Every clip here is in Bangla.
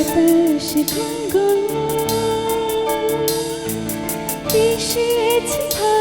বাতাস গুনগুন এসেছে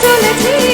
to let me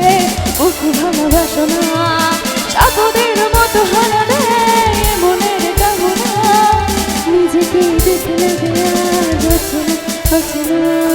Hoşuna, hoşuna, hoşuna